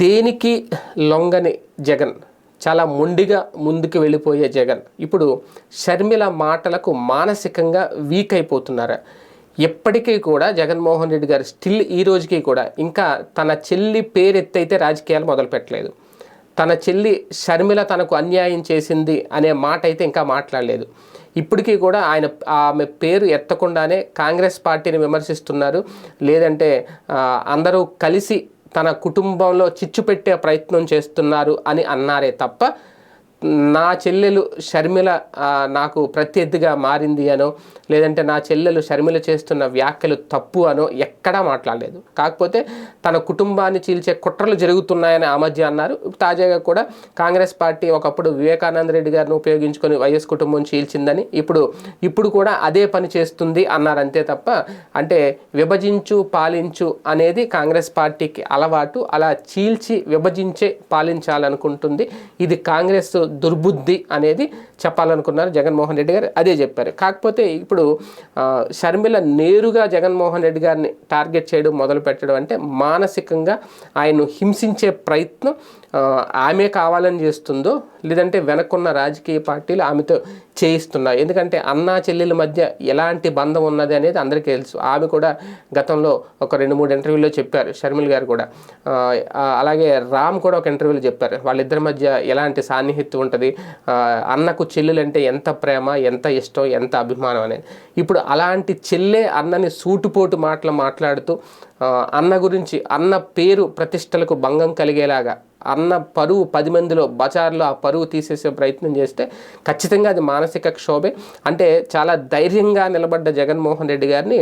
దేనికి లొంగని జగన్? చాలా మొండిగా ముందుకు వెళ్ళిపోయే జగన్. ఇప్పుడు షర్మిల మాటలకు మానసికంగా వీక్ అయిపోతున్నారా. ఎప్పటికీ కూడా జగన్మోహన్ రెడ్డి గారు స్టిల్ ఈ రోజుకి కూడా ఇంకా తన చెల్లి పేరెత్తైతే రాజకీయాలు మొదలుపెట్టలేదు తన చెల్లి షర్మిల తనకు అన్యాయం చేసింది అనే మాట అయితే ఇంకా మాట్లాడలేదు. ఇప్పటికీ కూడా ఆయన ఆమె పేరు ఎత్తకుండానే కాంగ్రెస్ పార్టీని విమర్శిస్తున్నారు. లేదంటే అందరూ కలిసి తన కుటుంబంలో చిచ్చు పెట్టే ప్రయత్నం చేస్తున్నారు అని అన్నారే తప్ప నా చెల్లెలు షర్మిల నాకు ప్రత్యర్థిగా మారింది అనో లేదంటే నా చెల్లెలు షర్మిల చేస్తున్న వ్యాఖ్యలు తప్పు అనో ఎక్కడా మాట్లాడలేదు. కాకపోతే తన కుటుంబాన్ని చీల్చే కుట్రలు జరుగుతున్నాయని ఆ మధ్య అన్నారు. తాజాగా కూడా కాంగ్రెస్ పార్టీ ఒకప్పుడు వివేకానంద రెడ్డి గారిని ఉపయోగించుకొని వైఎస్ కుటుంబం చీల్చిందని ఇప్పుడు ఇప్పుడు కూడా అదే పని చేస్తుంది అన్నారు అంతే తప్ప అంటే విభజించు పాలించు అనేది కాంగ్రెస్ పార్టీకి అలవాటు. అలా చీల్చి విభజించే పాలించాలనుకుంటుంది. ఇది కాంగ్రెస్ దుర్బుద్ధి అనేది చెప్పాలనుకున్నారు జగన్మోహన్ రెడ్డి గారు. అదే చెప్పారు. కాకపోతే ఇప్పుడు షర్మిల నేరుగా జగన్మోహన్ రెడ్డి గారిని టార్గెట్ చేయడం మొదలు పెట్టడం అంటే మానసికంగా ఆయన్ను హింసించే ప్రయత్నం ఆమె కావాలని చేస్తుందో లేదంటే వెనక్కున్న రాజకీయ పార్టీలు ఆమెతో చేయిస్తున్నాయి. ఎందుకంటే అన్న చెల్లెల మధ్య ఎలాంటి బంధం ఉన్నది అనేది అందరికీ తెలుసు. ఆమె కూడా గతంలో ఒక రెండు మూడు ఇంటర్వ్యూలో చెప్పారు షర్మిల్ గారు కూడా. అలాగే రామ్ కూడా ఒక ఇంటర్వ్యూలో చెప్పారు. వాళ్ళిద్దరి మధ్య ఎలాంటి సాన్నిహిత్యం ఉంటుంది? అన్నకు అన్నకు చెల్లెలంటే ఎంత ప్రేమ ఎంత ఇష్టం ఎంత అభిమానం అనేది. ఇప్పుడు అలాంటి చెల్లె అన్నని సూటుపోటు మాటలు మాట్లాడుతూ అన్న గురించి అన్న పేరు ప్రతిష్టలకు భంగం కలిగేలాగా అన్న పరువు పది మందిలో బజార్లో ఆ పరువు తీసేసే ప్రయత్నం చేస్తే ఖచ్చితంగా అది మానసిక క్షోభే. అంటే చాలా ధైర్యంగా నిలబడ్డ జగన్మోహన్ రెడ్డి గారిని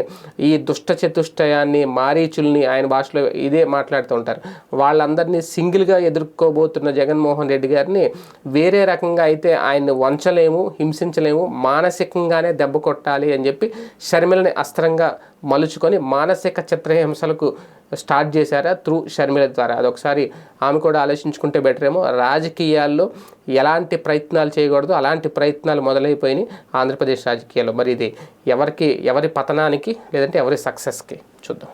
ఈ దుష్ట చతుష్టయాన్ని మారీచుల్ని ఆయన భాషలో ఇదే మాట్లాడుతూ ఉంటారు. వాళ్ళందరినీ సింగిల్గా ఎదుర్కోబోతున్న జగన్మోహన్ రెడ్డి గారిని వేరే రకంగా అయితే ఆయన్ని వంచలేము హింసించలేము మానసికంగానే దెబ్బ కొట్టాలి అని చెప్పి షర్మిలని అస్త్రంగా మలుచుకొని మానసిక చిత్రహింసలకు స్టార్ట్ చేశారా? త్రూ షర్మిల ద్వారా. అదొకసారి ఆమె కూడా ఆలోచించుకుంటే బెటర్ ఏమో. రాజకీయాల్లో ఎలాంటి ప్రయత్నాలు చేయకూడదు అలాంటి ప్రయత్నాలు మొదలైపోయినాయి ఆంధ్రప్రదేశ్ రాజకీయాల్లో. మరి ఇది ఎవరికి ఎవరి పతనానికి లేదంటే ఎవరి సక్సెస్కి చూద్దాం.